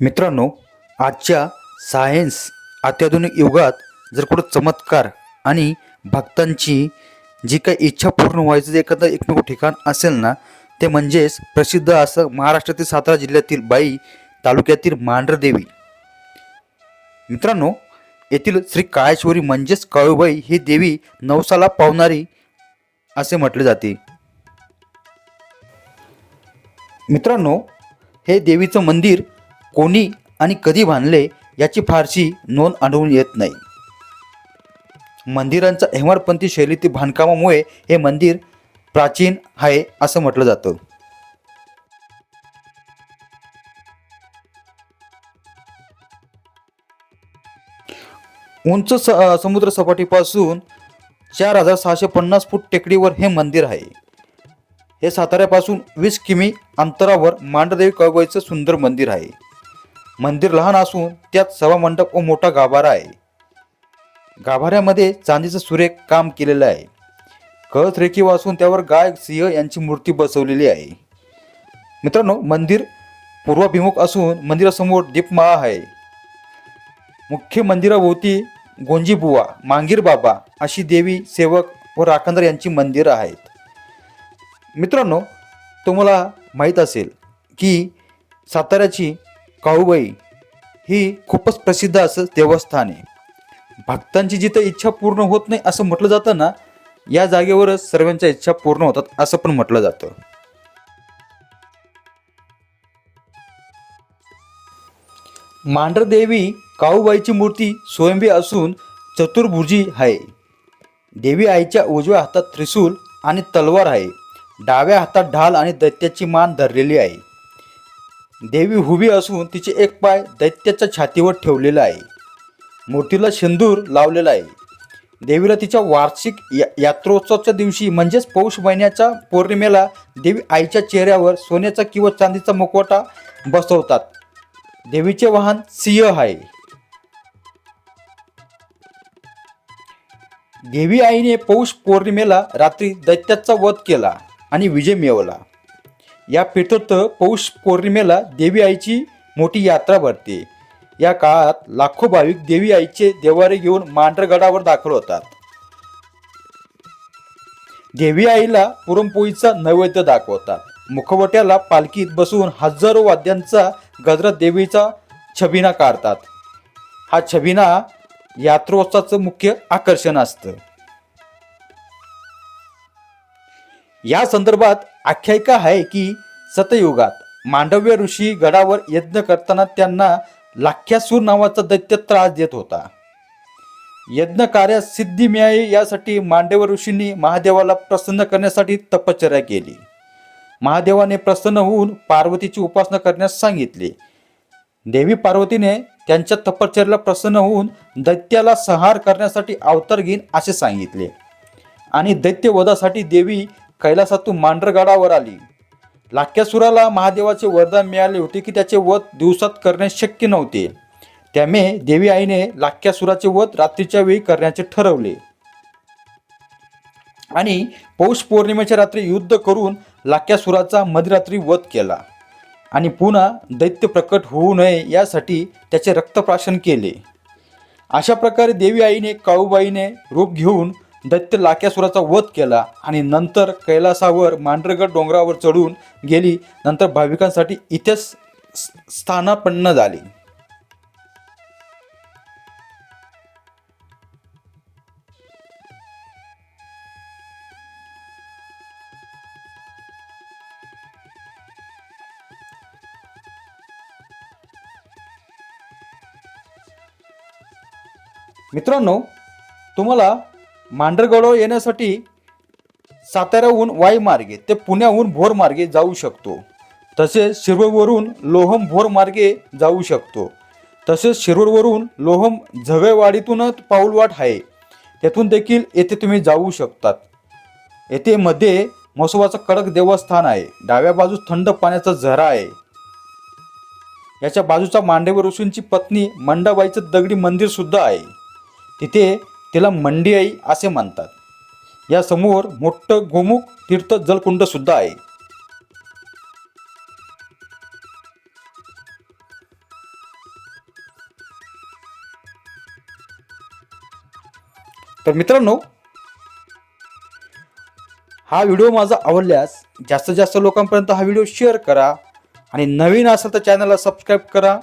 मित्रांनो आजच्या सायन्स अत्याधुनिक युगात जर कुठं चमत्कार आणि भक्तांची जी काही इच्छा पूर्ण व्हायचं जे एखादं एकमेव ठिकाण असेल ना ते म्हणजेच प्रसिद्ध असं महाराष्ट्रातील सातारा जिल्ह्यातील बाई तालुक्यातील मांढरदेवी. मित्रांनो येथील श्री काळेश्वरी म्हणजेच काळूबाई ही देवी नवसाला पावणारी असे म्हटले जाते. मित्रांनो हे देवीचं मंदिर कोणी आणि कधी बांधले याची फारशी नोंद आढळून येत नाही. मंदिरांच्या हेमाडपंथी शैलीतील बांधकामामुळे हे मंदिर प्राचीन आहे असं म्हटलं जातं. उंच स समुद्र सपाटीपासून चार हजार सहाशे पन्नास फूट टेकडीवर हे मंदिर आहे. हे साताऱ्यापासून वीस किमी अंतरावर मांडदेवी कळबाईचं सुंदर मंदिर आहे. मंदिर लहान असून त्यात सभा मंडप व मोठा गाभारा आहे. गाभाऱ्यामध्ये चांदीचं सुरेख काम केलेलं आहे. कळस रेखी वाचून त्यावर गाय सिंह यांची मूर्ती बसवलेली आहे. मित्रांनो मंदिर पूर्वाभिमुख असून मंदिरासमोर दीपमाळा आहे. मुख्य मंदिराभोवती गोंजीबुवा मांगीर बाबा अशी देवी सेवक व राखणदार यांची मंदिरं आहेत. मित्रांनो तुम्हाला माहीत असेल की साताऱ्याची काळूबाई ही खूपच प्रसिद्ध असं देवस्थान आहे. भक्तांची जिथं इच्छा पूर्ण होत नाही असं म्हटलं जातं ना या जागेवरच सर्वांच्या इच्छा पूर्ण होतात असं पण म्हटलं जातं. मांढरदेवी काळूबाईची मूर्ती स्वयंभी असून चतुर्भुजी आहे. देवी आईच्या उजव्या हातात त्रिशूल आणि तलवार आहे. डाव्या हातात ढाल आणि दैत्याची मान धरलेली आहे. देवी हुबी असून तिचे एक पाय दैत्याच्या छातीवर ठेवलेला आहे. मूर्तीला शेंदूर लावलेला आहे. देवीला तिच्या वार्षिक या यात्रोत्सवाच्या दिवशी म्हणजेच पौष महिन्याच्या पौर्णिमेला देवी आईच्या चेहऱ्यावर सोन्याचा किंवा चांदीचा मुखवटा बसवतात. देवीचे वाहन सिंह आहे. देवी आईने पौष पौर्णिमेला रात्री दैत्याचा वध केला आणि विजय मिळवला. या पितृत्व पौष पौर्णिमेला देवी आईची मोठी यात्रा भरते. या काळात लाखो भाविक देवी आईचे देवारे घेऊन मांढरगडावर दाखल होतात. देवी आईला पुरणपोळीचा नैवेद्य दाखवतात. मुखवट्याला पालखीत बसून हजारो वाद्यांचा गजरा देवीचा छबिना काढतात. हा छबिना यात्रोत्सवाचं मुख्य आकर्षण असतं. या संदर्भात आख्यायिका आहे की सतयुगात मांडव्य ऋषी गडावर यज्ञ करताना त्यांना लाख्यासूर नावाचा दैत्य त्रास देत होता. यज्ञ कार्यात सिद्धी मिळावी यासाठी मांडव ऋषींनी महादेवाला प्रसन्न करण्यासाठी तपश्चर्या केली. महादेवाने प्रसन्न होऊन पार्वतीची उपासना करण्यास सांगितले. देवी पार्वतीने त्यांच्या तपश्चर्याला प्रसन्न होऊन दैत्याला संहार करण्यासाठी अवतार घेईन असे सांगितले. आणि दैत्यवधासाठी देवी कैलासातून मांढरगडावर आली. लाक्यासुराला महादेवाचे वरदान मिळाले होते की त्याचे वध दिवसात करणे शक्य नव्हते. त्यामुळे देवी आईने लाक्यासुराचे वध रात्रीच्या वेळी करण्याचे ठरवले. आणि पौष पौर्णिमेच्या रात्री युद्ध करून लाक्यासुराचा मध्यरात्री वध केला. आणि पुन्हा दैत्य प्रकट होऊ नये यासाठी त्याचे रक्तप्राशन केले. अशा प्रकारे देवी आईने काळूबाईने रूप घेऊन दैत्य लाक्यासुराचा वध केला आणि नंतर कैलासावर मांढरगड डोंगरावर चढून गेली. नंतर भाविकांसाठी इथेच स्थानापन्न झाली. मित्रांनो तुम्हाला मांढरगडावर येण्यासाठी साताऱ्याहून वाई मार्गे ते पुण्याहून भोर मार्गे जाऊ शकतो. तसेच शिरवळवरून लोहम भोर मार्गे जाऊ शकतो. तसेच शिरूरवरून लोहम झगळवाडीतूनच पाऊलवाट आहे. तेथून देखील येथे तुम्ही जाऊ शकतात. येथे मध्ये म्हसोबाचं कडक देवस्थान आहे. डाव्या बाजूस थंड पाण्याचा झरा आहे. याच्या बाजूचा मांडेवर ऋषींची पत्नी मंडाबाईचं दगडी मंदिर सुद्धा आहे. तिथे तिला मंडियाई असे म्हणतात. या समोर मोठं गोमुख तीर्थ जलकुंड सुद्धा आहे. तर मित्रांनो हा व्हिडिओ माझा आवडल्यास जास्तीत जास्त लोकांपर्यंत हा व्हिडिओ शेअर करा आणि नवीन असेल तर चॅनलला सबस्क्राईब करा.